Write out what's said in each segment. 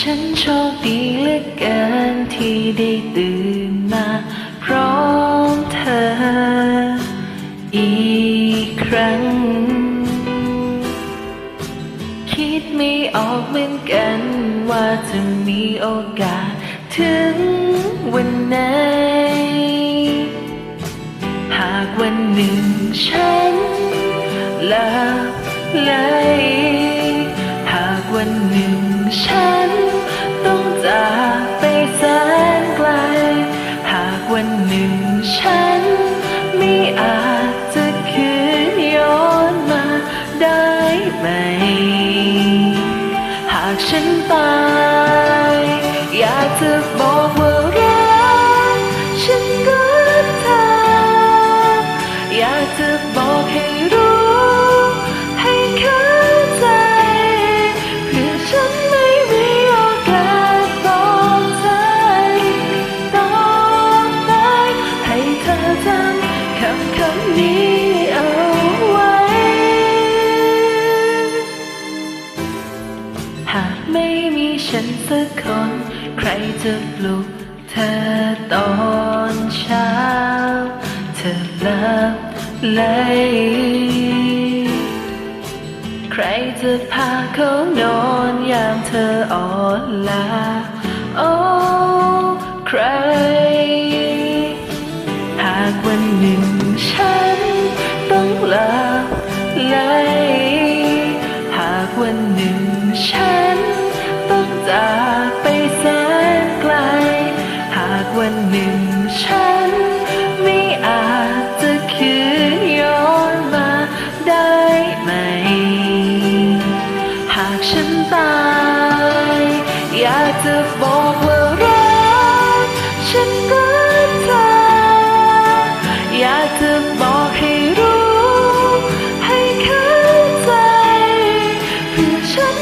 ฉันโชคดีเหลือเกินที่ได้ตื่นมาพร้อมเธอ อีกครั้ง คิดไม่ออกเหมือนกันว่าจะมีโอกาสถึงวันไหน หากวันหนึ่งฉันลาไหลหากวันหนึ่ง ตาย อยากจะบอกว่ารักฉันรักเธอ อยากจะบอกให้รู้ ให้เข้าใจ เพื่อฉันไม่มีโอกาสบอกเธออีกต่อไปให้เธอจำคำคำนี้ สักคน ใครจะปลุกเธอตอนเช้า เธอหลับไหลใครจะพาเขานอนยามเธออ่อนล้าโอ้ใคร หากวันหนึ่งฉันต้องลาไหลหากวันหนึ่งฉัน จากไปแสนไกล หากวันหนึ่งฉันไม่อาจจะคืนย้อนมาได้ไหม หากฉันตาย อยากจะบอกว่ารักฉันรักเธอ อยากจะบอกให้รู้ ให้เข้าใจเพื่อฉัน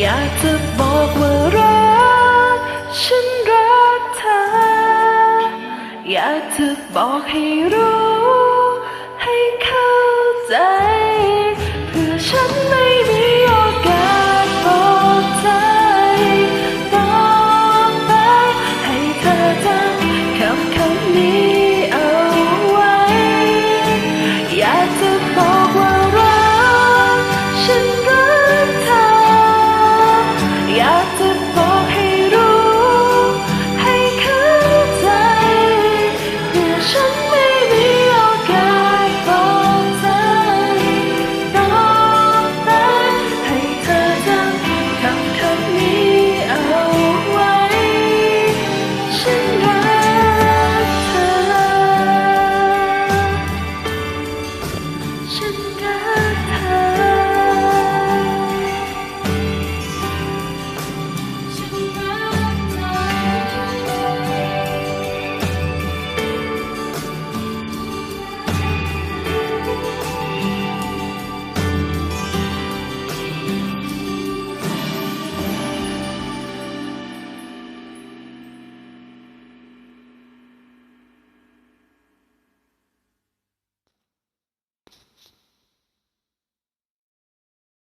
อยากจะบอกว่ารัก ฉันรักเธอ อยากจะบอกให้รู้ ให้เข้าใจ เพื่อฉันไม่มี